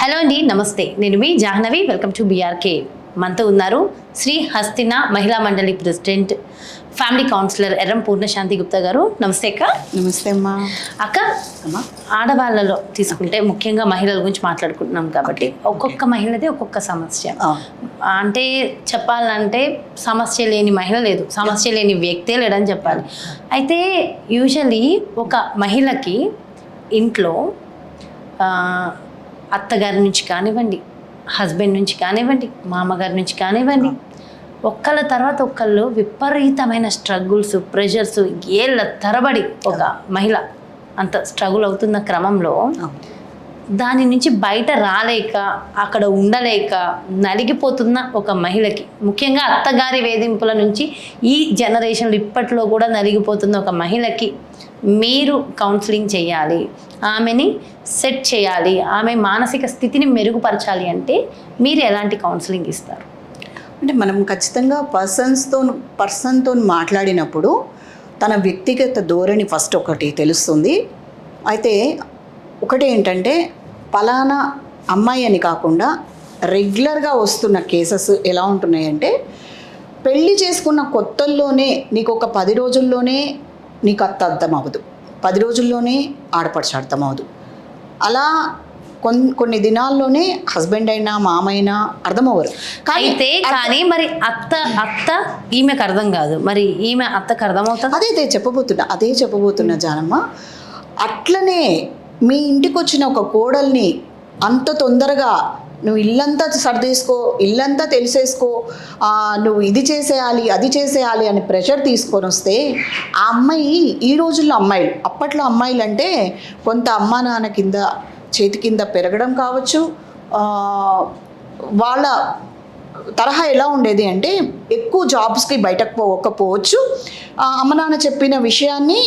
Hello అండి నమస్తే. నేను మీ జాహ్నవి వెల్కమ్ టు బీఆర్కే మనతో ఉన్నారు Shri Hastina Mahila Mandali president family councillor Erram Purnashanti Gupta garu. నమస్తే అక్క. నమస్తే అమ్మా. అక్క అమ్మా ఆడవాళ్ళలో తీసుకుంటే ముఖ్యంగా మహిళల గురించి మాట్లాడుకుంటున్నాం కాబట్టి ఒక్కొక్క మహిళది ఒక్కొక్క సమస్య. అంటే చెప్పాలంటే సమస్య లేని మహిళ లేదు. సమస్య లేని వ్యక్తే లేడని చెప్పాలి. అయితే యూజువలీ ఒక మహిళకి ఇంట్లో అత్తగారి నుంచి కానివ్వండి హస్బెండ్ నుంచి కానివ్వండి మామగారి నుంచి కానివ్వండి ఒక్కళ్ళ తర్వాత ఒక్కళ్ళు విపరీతమైన స్ట్రగుల్స్ ప్రెషర్స్ ఏళ్ళ తరబడి ఒక మహిళ అంత స్ట్రగుల్ అవుతున్న క్రమంలో దాని నుంచి బయట రాలేక అక్కడ ఉండలేక నలిగిపోతున్న ఒక మహిళకి ముఖ్యంగా అత్తగారి వేధింపుల నుంచి ఈ జనరేషన్లో ఇప్పట్లో కూడా నలిగిపోతున్న ఒక మహిళకి మీరు కౌన్సిలింగ్ చేయాలి. ఆమెని సెట్ చేయాలి. ఆమె మానసిక స్థితిని మెరుగుపరచాలి అంటే మీరు ఎలాంటి కౌన్సిలింగ్ ఇస్తారు? అంటే మనం ఖచ్చితంగా పర్సన్స్తో పర్సన్తో మాట్లాడినప్పుడు తన వ్యక్తిగత ధోరణి ఫస్ట్ ఒకటి తెలుస్తుంది. అయితే ఒకటి ఏంటంటే పలానా అమ్మాయి అని కాకుండా రెగ్యులర్గా వస్తున్న కేసెస్ ఎలా ఉంటున్నాయంటే పెళ్ళి చేసుకున్న కొత్తల్లోనే నీకు ఒక పది రోజుల్లోనే నీకు అత్త అర్థం అవ్వదు పది రోజుల్లోనే ఆడపడుచు అర్థం అవ్వదు అలా కొన్ని కొన్ని దినాల్లోనే హస్బెండ్ అయినా మామైనా అర్థమవ్వరు. కానీ అయితే కానీ మరి అత్త అత్త ఈమెకు అర్థం కాదు. మరి ఈమె అత్తకు అర్థమవుతుంది అదే అదే చెప్పబోతున్నా అదే చెప్పబోతున్నా జానమ్మ. అట్లనే మీ ఇంటికి వచ్చిన ఒక కోడల్ని అంత తొందరగా నువ్వు ఇల్లంతా సర్దేసుకో ఇల్లంతా తెలిసేసుకో నువ్వు ఇది చేసేయాలి అది చేసేయాలి అని ప్రెషర్ తీసుకొని వస్తే ఆ అమ్మాయి ఈ రోజుల్లో అమ్మాయిలు అప్పట్లో అమ్మాయిలు అంటే కొంత అమ్మా నాన్న కింద చేతి కింద పెరగడం కావచ్చు. వాళ్ళ తరహా ఎలా ఉండేది అంటే ఎక్కువ జాబ్స్కి బయటకు పోకపోవచ్చు. అమ్మ నాన్న చెప్పిన విషయాన్ని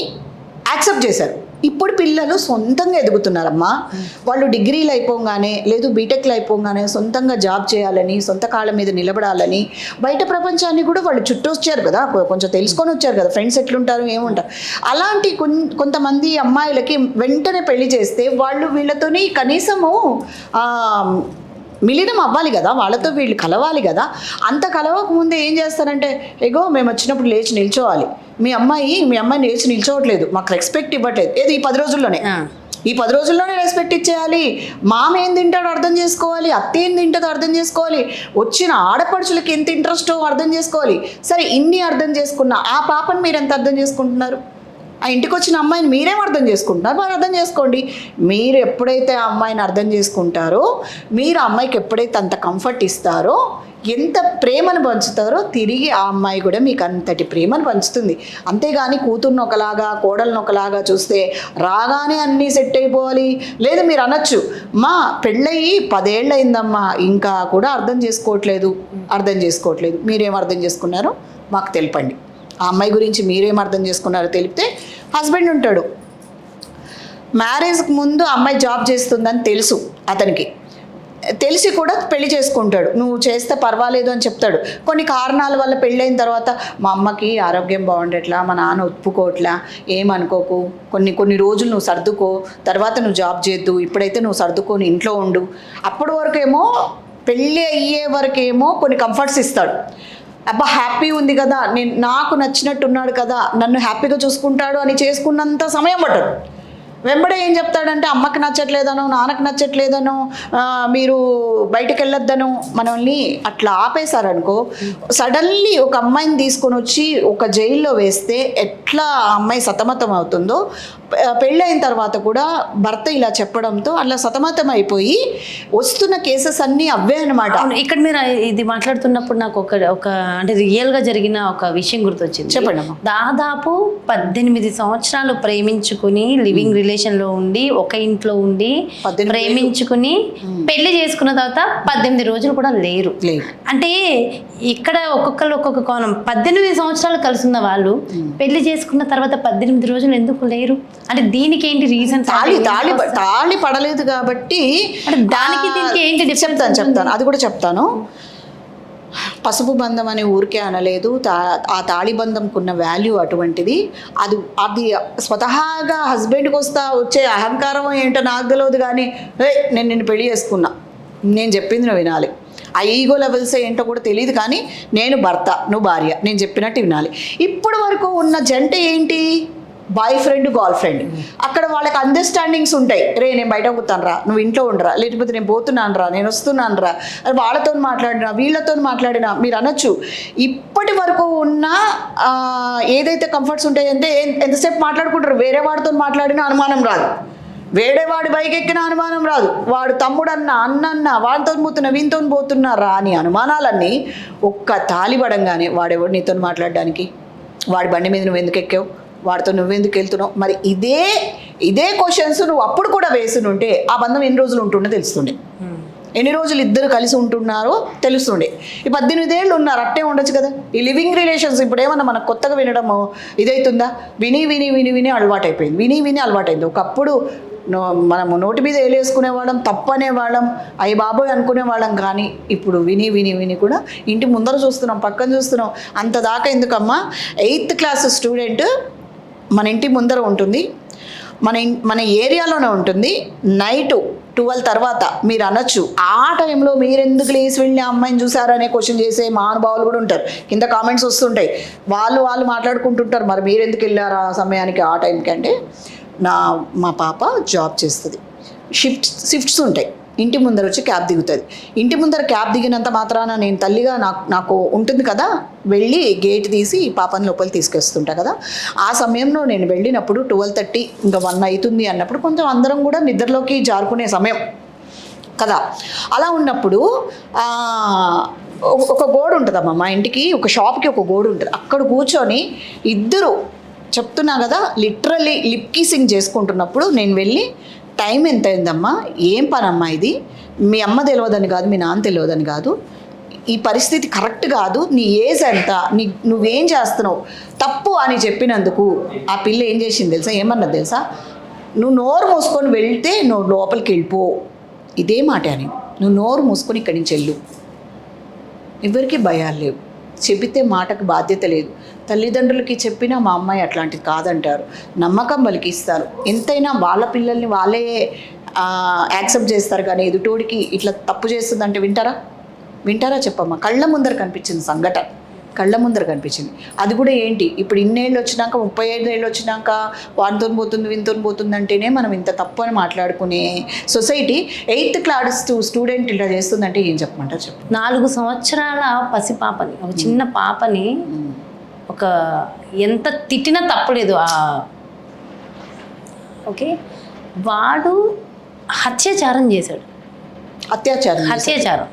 యాక్సెప్ట్ చేశారు. ఇప్పుడు పిల్లలు సొంతంగా ఎదుగుతున్నారమ్మా. వాళ్ళు డిగ్రీలు అయిపోగానే లేదు బీటెక్లు అయిపోగానే సొంతంగా జాబ్ చేయాలని సొంత కాళ్ళ మీద నిలబడాలని బయట ప్రపంచాన్ని కూడా వాళ్ళు చుట్టూ వచ్చారు కదా. కొంచెం తెలుసుకొని వచ్చారు కదా. ఫ్రెండ్స్ ఎట్లుంటారు ఏముంటారు. అలాంటి కొన్- కొంతమంది అమ్మాయిలకి వెంటనే పెళ్ళి చేస్తే వాళ్ళు వీళ్ళతోని కనీసము మిలినం అవ్వాలి కదా వాళ్ళతో వీళ్ళు కలవాలి కదా. అంత కలవక ముందే ఏం చేస్తారంటే ఎగో మేము వచ్చినప్పుడు లేచి నిల్చోవాలి. మీ అమ్మాయి మీ అమ్మాయి లేచి నిల్చోవట్లేదు. మాకు రెస్పెక్ట్ ఇవ్వట్లేదు. ఏది ఈ పది రోజుల్లోనే. ఈ పది రోజుల్లోనే రెస్పెక్ట్ ఇచ్చేయాలి. మామ ఏం తింటాడో అర్థం చేసుకోవాలి. అత్త ఏం తింటుందో అర్థం చేసుకోవాలి. వచ్చిన ఆడపడుచులకి ఎంత ఇంట్రెస్టో అర్థం చేసుకోవాలి. సరే ఇన్ని అర్థం చేసుకున్న ఆ పాపని మీరు ఎంత అర్థం చేసుకుంటున్నారు? ఆ ఇంటికి వచ్చిన అమ్మాయిని మీరేం అర్థం చేసుకుంటారు? మరి అర్థం చేసుకోండి. మీరు ఎప్పుడైతే ఆ అమ్మాయిని అర్థం చేసుకుంటారో మీరు ఆ అమ్మాయికి ఎప్పుడైతే అంత కంఫర్ట్ ఇస్తారో ఎంత ప్రేమను పంచుతారో తిరిగి ఆ అమ్మాయి కూడా మీకు అంతటి ప్రేమను పంచుతుంది. అంతేగాని కూతుర్ని ఒకలాగా కోడలను ఒకలాగా చూస్తే రాగానే అన్నీ సెట్ అయిపోవాలి. లేదు మీరు అనొచ్చు మా పెళ్ళయి పదేళ్ళయిందమ్మా ఇంకా కూడా అర్థం చేసుకోవట్లేదు. అర్థం చేసుకోవట్లేదు. మీరేం అర్థం చేసుకున్నారో మాకు తెలపండి. ఆ అమ్మాయి గురించి మీరేం అర్థం చేసుకున్నారో తెలిపితే హస్బెండ్ ఉంటాడు. మ్యారేజ్కి ముందు అమ్మాయి జాబ్ చేస్తుందని తెలుసు అతనికి. తెలిసి కూడా పెళ్ళి చేసుకుంటాడు. నువ్వు చేస్తే పర్వాలేదు అని చెప్తాడు. కొన్ని కారణాల వల్ల పెళ్ళైన తర్వాత మా అమ్మకి ఆరోగ్యం బాగుండట్లా మా నాన్న ఒప్పుకోవట్లా ఏమనుకోకు కొన్ని కొన్ని రోజులు నువ్వు సర్దుకో తర్వాత నువ్వు జాబ్ చేద్దు ఇప్పుడైతే నువ్వు సర్దుకొని ఇంట్లో ఉండు. అప్పటి వరకేమో పెళ్ళి అయ్యే వరకేమో కొన్ని కంఫర్ట్స్ ఇస్తాడు. అబ్బా హ్యాపీ ఉంది కదా నేను నాకు నచ్చినట్టు ఉన్నాడు కదా నన్ను హ్యాపీగా చూసుకుంటాడు అని చేసుకున్నంత సమయం పట్టదు. వెంబడే ఏం చెప్తాడంటే అమ్మకి నచ్చట్లేదనో నాన్నకి నచ్చట్లేదనో మీరు బయటకు వెళ్ళొద్దనో మనల్ని అట్లా ఆపేశారనుకో సడన్లీ ఒక అమ్మాయిని తీసుకొని వచ్చి ఒక జైల్లో వేస్తే ఎట్లా ఆ అమ్మాయి సతమతం అవుతుందో పెళ్ళైన తర్వాత కూడా భర్త ఇలా చెప్పడంతో అలా సతమతం అయిపోయి వస్తున్న కేసెస్ అన్నీ అవే అనమాట ఇక్కడ మీరు ఇది మాట్లాడుతున్నప్పుడు నాకు ఒక ఒక అంటే రియల్గా జరిగిన ఒక విషయం గుర్తొచ్చింది. చెప్పండి దాదాపు పద్దెనిమిది సంవత్సరాలు ప్రేమించుకుని లివింగ్ రిలేషన్లో ఉండి ఒక ఇంట్లో ఉండి ప్రేమించుకుని పెళ్ళి చేసుకున్న తర్వాత పద్దెనిమిది రోజులు కూడా లేరు. అంటే ఇక్కడ ఒక్కొక్కరు ఒక్కొక్క కోణం. పద్దెనిమిది సంవత్సరాలు కలిసిన వాళ్ళు పెళ్ళి చేసుకున్న తర్వాత పద్దెనిమిది రోజులు ఎందుకు లేరు? అంటే దీనికి ఏంటి రీజన్స్ తాళి తాళి తాళి పడలేదు కాబట్టి దానికి దీనికి ఏంటి చెప్తాను చెప్తాను. అది కూడా చెప్తాను. పసుపు బంధం అని ఊరికే అనలేదు. తా ఆ తాళి బంధంకున్న వాల్యూ అటువంటిది. అది అది స్వతహాగా హస్బెండ్కి వస్తా వచ్చే అహంకారం ఏంటో నాకు తెలియదు కానీ "ఏ, నేను నిన్ను పెళ్ళి చేసుకున్నా. నేను చెప్పింది నువ్వు వినాలి. ఆ ఈగో లెవెల్స్ ఏంటో కూడా తెలియదు కానీ నేను భర్త నువ్వు భార్య. నేను చెప్పినట్టు వినాలి. ఇప్పటి వరకు ఉన్న జంట ఏంటి? Boy friend girl friend. అక్కడ వాళ్ళకి అండర్స్టాండింగ్స్ ఉంటాయి. రే నేను బయట పోతాను రా నువ్వు ఇంట్లో ఉండరా లేకపోతే నేను పోతున్నాను రా నేను వస్తున్నాను రా వాళ్ళతో మాట్లాడినా వీళ్ళతో మాట్లాడినా మీరు అనొచ్చు. ఇప్పటి వరకు ఉన్న ఏదైతే కంఫర్ట్స్ ఉంటాయంటే ఎంతసేపు మాట్లాడుకుంటారు? వేరే వాడితో మాట్లాడినా అనుమానం రాదు. వేరే వాడి బైక్ ఎక్కిన అనుమానం రాదు. వాడు తమ్ముడన్న అన్నన్న వాడితో పోతున్నా వీనితో పోతున్నారా అని అనుమానాలన్నీ ఒక్క తాలి పడంగానే వాడెవడు నీతో మాట్లాడడానికి? వాడి బండి మీద నువ్వు ఎందుకు ఎక్కావు? వాడితో నువ్వెందుకు వెళ్తున్నావు? మరి ఇదే ఇదే క్వశ్చన్స్ నువ్వు అప్పుడు కూడా వేసునుంటే ఆ బంధం ఎన్ని రోజులు ఉంటుండే తెలుస్తుండే. ఎన్ని రోజులు ఇద్దరు కలిసి ఉంటున్నారో తెలుస్తుండే. ఈ పద్దెనిమిది ఏళ్ళు ఉన్నారు అట్టే ఉండొచ్చు కదా. ఈ లివింగ్ రిలేషన్స్ ఇప్పుడు ఏమన్నా మనకు కొత్తగా వినడం ఇదైతుందా? విని విని విని విని అలవాటైపోయింది. విని విని అలవాటైంది. ఒకప్పుడు నో- మనము నోటి మీద వేలేసుకునే వాళ్ళం తప్పనే వాళ్ళం అయ్యి బాబోయ్ అనుకునే వాళ్ళం కానీ ఇప్పుడు విని విని విని కూడా ఇంటి ముందర చూస్తున్నాం పక్కన చూస్తున్నాం. అంత దాకా ఎందుకమ్మా? ఎయిత్ క్లాస్ స్టూడెంట్ మన ఇంటి ముందర ఉంటుంది. మన మన ఏరియాలోనే ఉంటుంది. నైట్ ట్వెల్వ్ తర్వాత మీరు అనొచ్చు. ఆ టైంలో మీరు ఎందుకు లేచి వెళ్ళి అమ్మాయిని చూసారనే క్వశ్చన్ చేసే మహానుభావులు కూడా ఉంటారు. కింద కామెంట్స్ వస్తుంటాయి. వాళ్ళు వాళ్ళు మాట్లాడుకుంటుంటారు. మరి మీరు ఎందుకు వెళ్ళారు ఆ సమయానికి ఆ టైంకి అంటే? నా మా పాప జాబ్ చేస్తుంది. షిఫ్ట్ షిఫ్ట్స్ ఉంటాయి. ఇంటి ముందర వచ్చి క్యాబ్ దిగుతుంది. ఇంటి ముందర క్యాబ్ దిగినంత మాత్రాన నేను తల్లిగా నాకు నాకు ఉంటుంది కదా వెళ్ళి గేట్ తీసి పాపని లోపల తీసుకొస్తుంటా కదా. ఆ సమయంలో నేను వెళ్ళినప్పుడు ట్వెల్వ్ థర్టీ ఇంకా వన్ అవుతుంది అన్నప్పుడు కొంచెం అందరం కూడా నిద్రలోకి జారుకునే సమయం కదా. అలా ఉన్నప్పుడు ఒక- ఒక గోడు ఉంటుందమ్మా మా ఇంటికి ఒక షాప్కి ఒక గోడు ఉంటుంది. అక్కడ కూర్చొని ఇద్దరు చెప్తున్నా కదా లిటరల్లీ లిప్ కీసింగ్ చేసుకుంటున్నప్పుడు నేను వెళ్ళి టైం ఎంత అయిందమ్మా ఏం పనమ్మా ఇది? మీ అమ్మ తెలియదని కాదు మీ నాన్న తెలియదని కాదు. ఈ పరిస్థితి కరెక్ట్ కాదు. నీ ఏజ్ ఎంత? నీ నువ్వేం చేస్తున్నావు? తప్పు అని చెప్పినందుకు ఆ పిల్ల ఏం చేసింది తెలుసా? ఏమన్నది తెలుసా? నువ్వు నోరు మూసుకొని వెళ్తే నువ్వు లోపలికి వెళ్ళిపో. ఇదే మాట అని. నువ్వు నోరు మూసుకొని ఇక్కడి నుంచి వెళ్ళు. ఎవరికి భయాలు లేవు. చెబితే మాటకు బాధ్యత లేదు. తల్లిదండ్రులకి చెప్పినా మా అమ్మాయి అట్లాంటిది కాదంటారు. నమ్మకం పలికిస్తారు ఎంతైనా వాళ్ళ పిల్లల్ని వాళ్ళే యాక్సెప్ట్ చేస్తారు కానీ ఎదుటోడికి ఇట్లా తప్పు చేస్తుందంటే వింటారా? వింటారా చెప్పమ్మా? కళ్ళ ముందర కనిపించింది సంఘటన. కళ్ళ ముందర కనిపించింది. అది కూడా ఏంటి? ఇప్పుడు ఇన్నేళ్ళు వచ్చినాక ముప్పై ఐదు ఏళ్ళు వచ్చినాక వానితో పోతుంది వింతో పోతుంది అంటేనే మనం ఇంత తప్పు అని మాట్లాడుకునే సొసైటీ ఎయిత్ క్లాస్ స్టూడెంట్ ఇలా చేస్తుందంటే ఏం చెప్పమంటారు చెప్పు. నాలుగు సంవత్సరాల పసిపాపని ఒక చిన్న పాపని ఒక ఎంత తిట్టినా తప్పలేదు ఆ ఓకే? వాడు హత్యాచారం చేశాడు. అత్యాచారం. హత్యాచారం.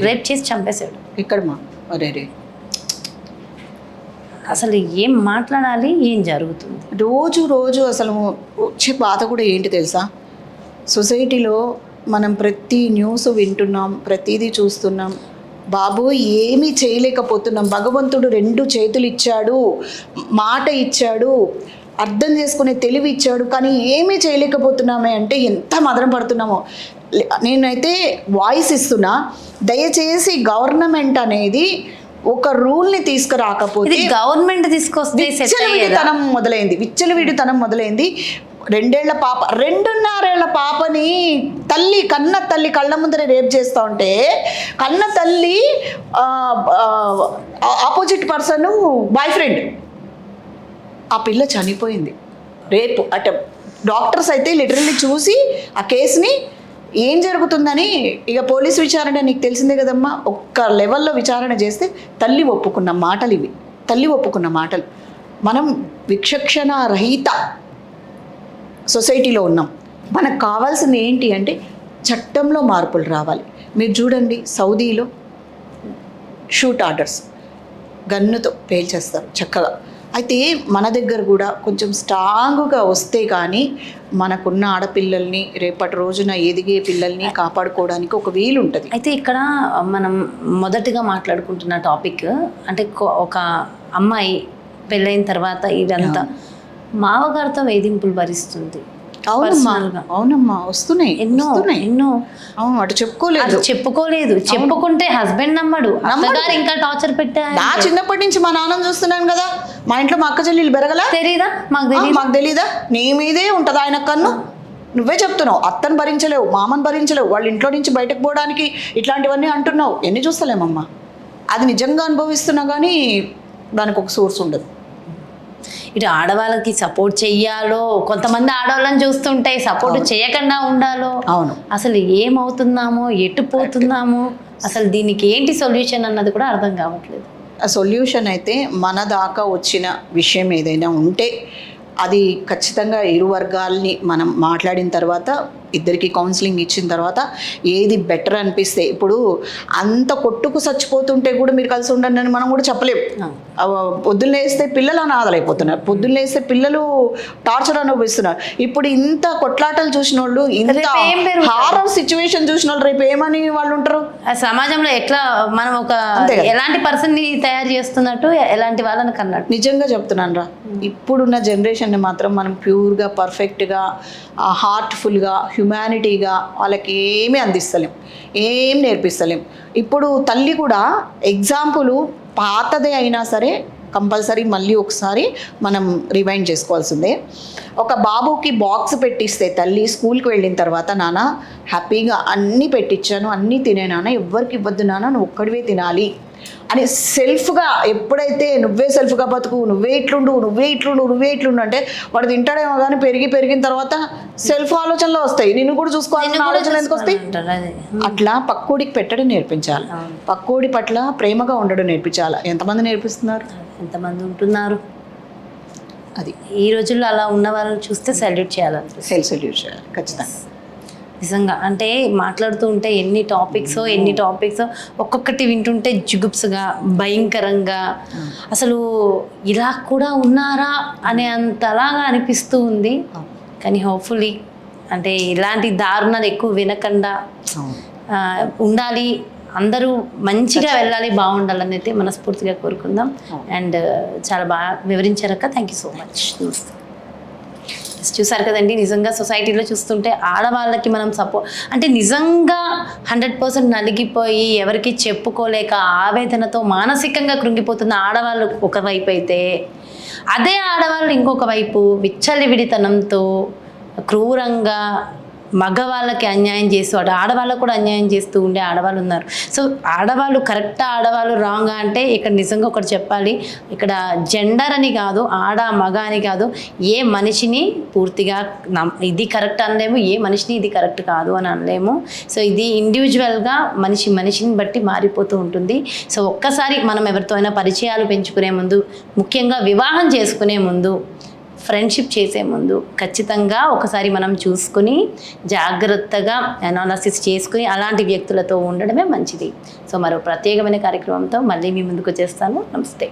రేప్ చేసి చంపేశాడు. ఇక్కడ మా అరే రే. అసలు ఏం మాట్లాడాలి ఏం జరుగుతుంది? రోజు రోజు అసలు వచ్చే బాధ కూడా ఏంటి తెలుసా? సొసైటీలో మనం ప్రతి న్యూస్ వింటున్నాం ప్రతిదీ చూస్తున్నాం. బాబు ఏమీ చేయలేకపోతున్నాం. భగవంతుడు రెండు చేతులు ఇచ్చాడు మాట ఇచ్చాడు అర్థం చేసుకునే తెలివి ఇచ్చాడు కానీ ఏమీ చేయలేకపోతున్నామే అంటే ఎంత మదన పడుతున్నామో. నేనైతే వాయిస్ ఇస్తున్నా దయచేసి గవర్నమెంట్ అనేది ఒక రూల్ని తీసుకురాకపోతే ఇది గవర్నమెంట్ తీసుకొస్తే విచ్చలవిడితనం మొదలైంది విచ్చలవిడితనం మొదలైంది. రెండేళ్ళ పాప రెండున్నరేళ్ళ పాపని తల్లి కన్న తల్లి కళ్ళ ముందర రేప్ చేస్తూ ఉంటే కన్న తల్లి ఆపోజిట్ పర్సన్ బాయ్ ఫ్రెండ్ ఆ పిల్ల చనిపోయింది. రేపు అట డాక్టర్స్ అయితే లిటరల్లీ చూసి ఆ కేసుని ఏం జరుగుతుందని ఇక పోలీస్ విచారణ నీకు తెలిసిందే కదమ్మా. ఒక్క లెవెల్లో విచారణ చేస్తే తల్లి ఒప్పుకున్న మాటలు ఇవి. తల్లి ఒప్పుకున్న మాటలు. మనం విచక్షణ రహిత సొసైటీలో ఉన్నాం. మనకు కావాల్సింది ఏంటి అంటే చట్టంలో మార్పులు రావాలి. మీరు చూడండి సౌదీలో షూట్ ఆర్డర్స్ గన్నుతో పేల్చేస్తారు చక్కగా. అయితే మన దగ్గర కూడా కొంచెం స్ట్రాంగ్గా వస్తే కానీ మనకున్న ఆడపిల్లల్ని రేపటి రోజున ఎదిగే పిల్లల్ని కాపాడుకోవడానికి ఒక వీలు ఉంటుంది. అయితే ఇక్కడ మనం మొదటిగా మాట్లాడుకుంటున్న టాపిక్ అంటే ఒక అమ్మాయి పెళ్ళైన తర్వాత ఇదంతా మావగారితో వేధింపులు భరిస్తుంది. అవునమ్మా. అవునమ్మా. వస్తున్నాయి. ఎన్నో ఎన్నో. అవును అటు చెప్పుకోలేదు. చెప్పుకోలేదు. చెప్పుకుంటే హస్బెండ్ నమ్మడు. అత్తగారు ఇంకా టార్చర్ పెట్టా నా చిన్నప్పటి నుంచి మా నాన్నని చూస్తున్నాను కదా. మా ఇంట్లో మా అక్క చెల్లెలు బెరగలా తెలీదా? మాకు తెలియదు మాకు తెలీదా? నీ మీదే ఉంటుంది ఆయన కన్ను. నువ్వే చెప్తున్నావు. అత్తను భరించలేవు మామని భరించలేవు. వాళ్ళ ఇంట్లో నుంచి బయటకు పోవడానికి ఇట్లాంటివన్నీ అంటున్నావు. ఎన్ని చూస్తలేమమ్మా? అది నిజంగా అనుభవిస్తున్నా కానీ దానికి ఒక సోర్స్ ఉండదు. ఇటు ఆడవాళ్ళకి సపోర్ట్ చెయ్యాలో? కొంతమంది ఆడవాళ్ళని చూస్తుంటే సపోర్ట్ చేయకుండా ఉండాలో? అవును. అసలు ఏమవుతున్నామో ఎటు పోతున్నామో? అసలు దీనికి ఏంటి సొల్యూషన్ అన్నది కూడా అర్థం కావట్లేదు. ఆ సొల్యూషన్ అయితే మన దాకా వచ్చిన విషయం ఏదైనా ఉంటే అది ఖచ్చితంగా ఇరు వర్గాల్ని మనం మాట్లాడిన తర్వాత ఇద్దరికి కౌన్సిలింగ్ ఇచ్చిన తర్వాత ఏది బెటర్ అనిపిస్తే ఇప్పుడు అంత కొట్టుకు చచ్చిపోతుంటే కూడా మీరు కలిసి ఉండండి అని మనం కూడా చెప్పలేము పొద్దున్న లేస్తే పిల్లలు అనాథలైపోతున్నారు. పొద్దున్న లేస్తే పిల్లలు టార్చర్ అనుభవిస్తున్నారు. ఇప్పుడు ఇంత కొట్లాటలు చూసిన వాళ్ళు ఇంత? హారర్ సిచ్యువేషన్ చూసిన వాళ్ళు రేపు ఏమని వాళ్ళు ఉంటారు? సమాజంలో ఎట్లా మనం ఒక. ఎలాంటి పర్సన్ని తయారు చేస్తున్నట్టు ఎలాంటి వాళ్ళని కన్నట్టు? నిజంగా చెప్తున్నాను రా. ఇప్పుడున్న జనరేషన్ని మాత్రం మనం ప్యూర్గా పర్ఫెక్ట్గా హార్ట్ఫుల్గా హ్యుమానిటీగా వాళ్ళకి ఏమీ అందిస్తలేం. ఏం నేర్పిస్తలేం. ఇప్పుడు తల్లి కూడా ఎగ్జాంపుల్ పాతదే అయినా సరే కంపల్సరీ మళ్ళీ ఒకసారి మనం రివైండ్ చేసుకోవాల్సిందే. ఒక బాబుకి బాక్స్ పెట్టిస్తే తల్లి స్కూల్కి వెళ్ళిన తర్వాత నాన్న హ్యాపీగా అన్నీ పెట్టించాను అన్నీ తినే నాన్న ఎవ్వరికి ఇవ్వద్దు నాన్న నువ్వు ఒక్కడివే తినాలి. అని సెల్ఫ్గా ఎప్పుడైతే నువ్వే సెల్ఫ్గా బతుకు నువ్వే ఇట్లుండు నువ్వే ఇట్లుండు నువ్వే ఇట్లుండు అంటే వాడు తింటాడేమో కానీ పెరిగి పెరిగిన తర్వాత సెల్ఫ్ ఆలోచనలు వస్తాయి. నిన్ను కూడా చూసుకోవాల్సిన ఆలోచనలు ఎందుకు వస్తాయి? అట్లా పక్కోడికి పెట్టడం నేర్పించాలి. పక్కోడి పట్ల ప్రేమగా ఉండడం నేర్పించాలి. ఎంతమంది నేర్పిస్తున్నారు? ఎంతమంది ఉంటున్నారు? అది. ఈ రోజుల్లో అలా ఉన్న వాళ్ళని చూస్తే సల్యూట్ చేయాలనిపిస్తుంది. సెల్ఫ్ సొల్యూట్ చేయాలి. ఖచ్చితంగా. నిజంగా. అంటే మాట్లాడుతూ ఉంటే ఎన్ని టాపిక్స్ ఎన్ని టాపిక్స్ ఒక్కొక్కటి వింటుంటే జుగుప్స్గా భయంకరంగా. అసలు ఇలా కూడా ఉన్నారా అనే అంతలాగా అనిపిస్తూ ఉంది. కానీ హోప్ఫుల్లీ అంటే ఇలాంటి దారుణాలు ఎక్కువ వినకుండా ఉండాలి. అందరూ మంచిగా వెళ్ళాలి బాగుండాలని అయితే మనస్ఫూర్తిగా కోరుకుందాం. అండ్ చాలా బాగా వివరించారక్క థ్యాంక్ యూ సో మచ్ నమస్తే చూసారు కదండి నిజంగా సొసైటీలో చూస్తుంటే ఆడవాళ్ళకి మనం సపో అంటే నిజంగా హండ్రెడ్ పర్సెంట్ నలిగిపోయి ఎవరికి చెప్పుకోలేక ఆవేదనతో మానసికంగా కృంగిపోతున్న ఆడవాళ్ళు ఒకవైపు అయితే అదే ఆడవాళ్ళు ఇంకొక వైపు విచ్చలివిడితనంతో క్రూరంగా మగవాళ్ళకి అన్యాయం చేస్తూ ఆడవాళ్ళకు కూడా అన్యాయం చేస్తూ ఉండే ఆడవాళ్ళు ఉన్నారు సో ఆడవాళ్ళు కరెక్ట్ ఆడవాళ్ళు రాంగ్ అంటే ఇక్కడ నిజంగా ఒకటి చెప్పాలి. ఇక్కడ జెండర్ అని కాదు ఆడ మగ అని కాదు ఏ మనిషిని పూర్తిగా ఇది కరెక్ట్ అనలేము ఏ మనిషిని ఇది కరెక్ట్ కాదు అని అనలేము. సో ఇది ఇండివిజువల్గా మనిషి మనిషిని బట్టి మారిపోతూ ఉంటుంది. సో ఒక్కసారి మనం ఎవరితో అయినా పరిచయాలు పెంచుకునే ముందు ముఖ్యంగా వివాహం చేసుకునే ముందు ఫ్రెండ్షిప్ చేసే ముందు ఖచ్చితంగా ఒకసారి మనం చూసుకుని జాగ్రత్తగా అనాలసిస్ చేసుకుని అలాంటి వ్యక్తులతో ఉండడమే మంచిది. సో మరో ప్రత్యేకమైన కార్యక్రమంతో మళ్ళీ మీ ముందుకు వచ్చేస్తాను. నమస్తే.